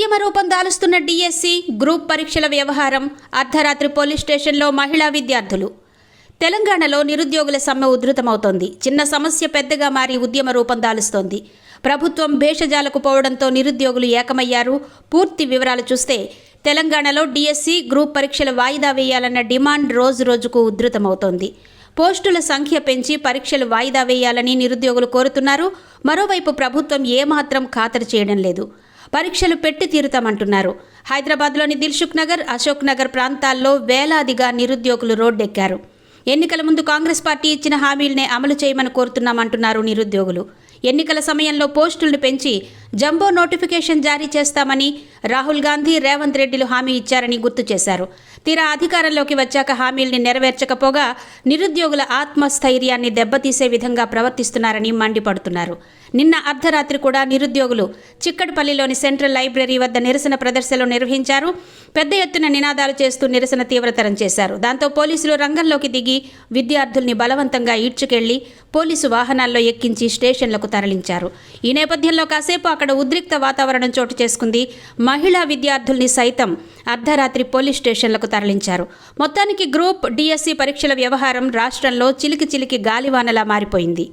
ఉద్యమ రూపం దాలుస్తున్న DSC group పరీక్షల వ్యవహారం అర్ధరాత్రి పోలీస్ స్టేషన్లో మహిళా విద్యార్థులు. తెలంగాణలో నిరుద్యోగుల సమ్మె ఉధృతమవుతోంది. చిన్న సమస్య పెద్దగా మారి ఉద్యమ రూపం దాలుస్తోంది. ప్రభుత్వం భేషజాలకు పోవడంతో నిరుద్యోగులు ఏకమయ్యారు. పూర్తి వివరాలు చూస్తే తెలంగాణలో డిఎస్సి గ్రూప్ పరీక్షల వాయిదా వేయాలన్న డిమాండ్ రోజు రోజుకు ఉధృతమవుతోంది. పోస్టుల సంఖ్య పెంచి పరీక్షలు వాయిదా వేయాలని నిరుద్యోగులు కోరుతున్నారు. మరోవైపు ప్రభుత్వం ఏమాత్రం ఖాతరు చేయడం లేదు. పరీక్షలు పెట్టి తీరుతామంటున్నారు. హైదరాబాద్లోని దిల్సుఖ్ నగర్ అశోక్ నగర్ ప్రాంతాల్లో వేలాదిగా నిరుద్యోగులు రోడ్డెక్కారు. ఎన్నికల ముందు కాంగ్రెస్ పార్టీ ఇచ్చిన హామీలనే అమలు చేయమని కోరుతున్నామంటున్నారు నిరుద్యోగులు. ఎన్నికల సమయంలో పోస్టులను పెంచి జంబో నోటిఫికేషన్ జారీ చేస్తామని రాహుల్ గాంధీ రేవంత్ రెడ్డిలు హామీ ఇచ్చారని గుర్తు చేశారు. తీరా అధికారంలోకి వచ్చాక హామీల్ని నెరవేర్చకపోగా నిరుద్యోగుల ఆత్మస్థైర్యాన్ని దెబ్బతీసే విధంగా ప్రవర్తిస్తున్నారని మండిపడుతున్నారు. నిన్న అర్ధరాత్రి కూడా నిరుద్యోగులు చిక్కడపల్లిలోని సెంట్రల్ లైబ్రరీ వద్ద నిరసన ప్రదర్శనలు నిర్వహించారు. పెద్ద ఎత్తున నినాదాలు చేస్తూ నిరసన తీవ్రతరం చేశారు. దాంతో పోలీసులు రంగంలోకి దిగి విద్యార్థుల్ని బలవంతంగా ఈడ్చుకెళ్ళి పోలీసు వాహనాల్లో ఎక్కించి స్టేషన్లకు తరలించారు. ఈ నేపథ్యంలో కాసేపు అక్కడ ఉద్రిక్త వాతావరణం చోటు చేసుకుంది. మహిళా విద్యార్థుల్ని సైతం అర్ధరాత్రి పోలీస్ స్టేషన్లకు తరలించారు. మొత్తానికి గ్రూప్ డిఎస్సి పరీక్షల వ్యవహారం రాష్ట్రంలో చిలికి చిలికి గాలివానలా మారిపోయింది.